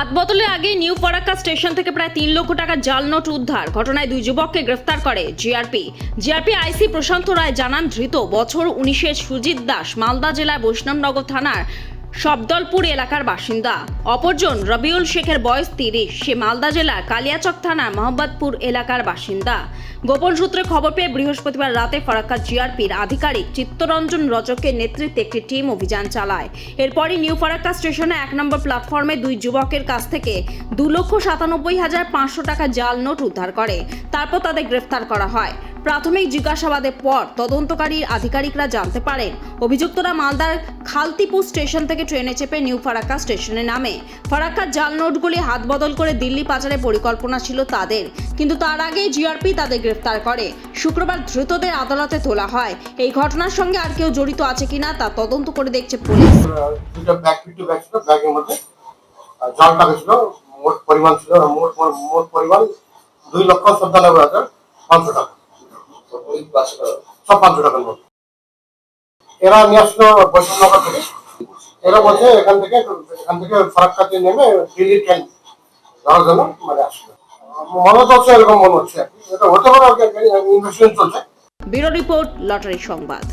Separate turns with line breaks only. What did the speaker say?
হাত বদলের আগে নিউ ফারাক্কা স্টেশন থেকে প্রায় তিন লক্ষ টাকা জাল নোট উদ্ধার। ঘটনায় দুই যুবককে গ্রেফতার করে জিআরপি। জিআরপি আইসি প্রশান্ত রায় জানান, ধৃত বছর উনিশের সুজিত দাস, মালদা জেলায় বৈষ্ণবনগর থানার শব্দলপুর এলাকার বাসিন্দা। অপরজন রবিউল শেখের বয়স তিরিশ। সে মালদা জেলার কালিয়াচক থানার মোহাম্মদপুর এলাকার বাসিন্দা। গোপন সূত্রে খবর পেয়ে বৃহস্পতিবার রাতে ফরাক্কা জিআরপির আধিকারিক চিত্তরঞ্জন রজকের নেতৃত্বে একটি টিম অভিযান চালায়। এরপরই নিউ ফরাক্কা স্টেশনে এক নম্বর প্ল্যাটফর্মে দুই যুবকের কাছ থেকে দু লক্ষ সাতানব্বই হাজার পাঁচশো টাকা জাল নোট উদ্ধার করে। তারপর তাদের গ্রেফতার করা হয়। প্রাথমিক জিজ্ঞাসাবাদের পর তদন্তকারী আধিকারিকরা জানতে পারেন, অভিযুক্তরা মালদার খালতিপুর স্টেশন থেকে ট্রেনে চেপে নিউ ফারাক্কা স্টেশনে নামে। ফারাক্কার জাল নোটগুলি হাত বদল করে দিল্লি পাচারের পরিকল্পনা ছিল তাদের, কিন্তু তার আগে জিআরপি তাদের গ্রেফতার করে। শুক্রবার ধৃতদের আদালতে তোলা হয়। এই ঘটনার সঙ্গে আর কেউ জড়িত আছে কিনা তা তদন্ত করে দেখছে পুলিশ।
পরিমাণ ছিল, মোট পরিমাণ দুই লক্ষ সত্তানব্বই হাজার পাঁচশো টাকা। এরা নিয়ে আসলো বৈষ্ণবনগর থেকে। এরা বলছে এখান থেকে এখান থেকে ফারাক্কাতে নেমে দিল্লি ট্রেন ধরার জন্য মানে আসলো। মনে হচ্ছে এরকম মনে হচ্ছে। এটা হতে পারে ইনভেস্টিগেশন চলছে।
ব্যুরো রিপোর্ট, লটারি সংবাদ।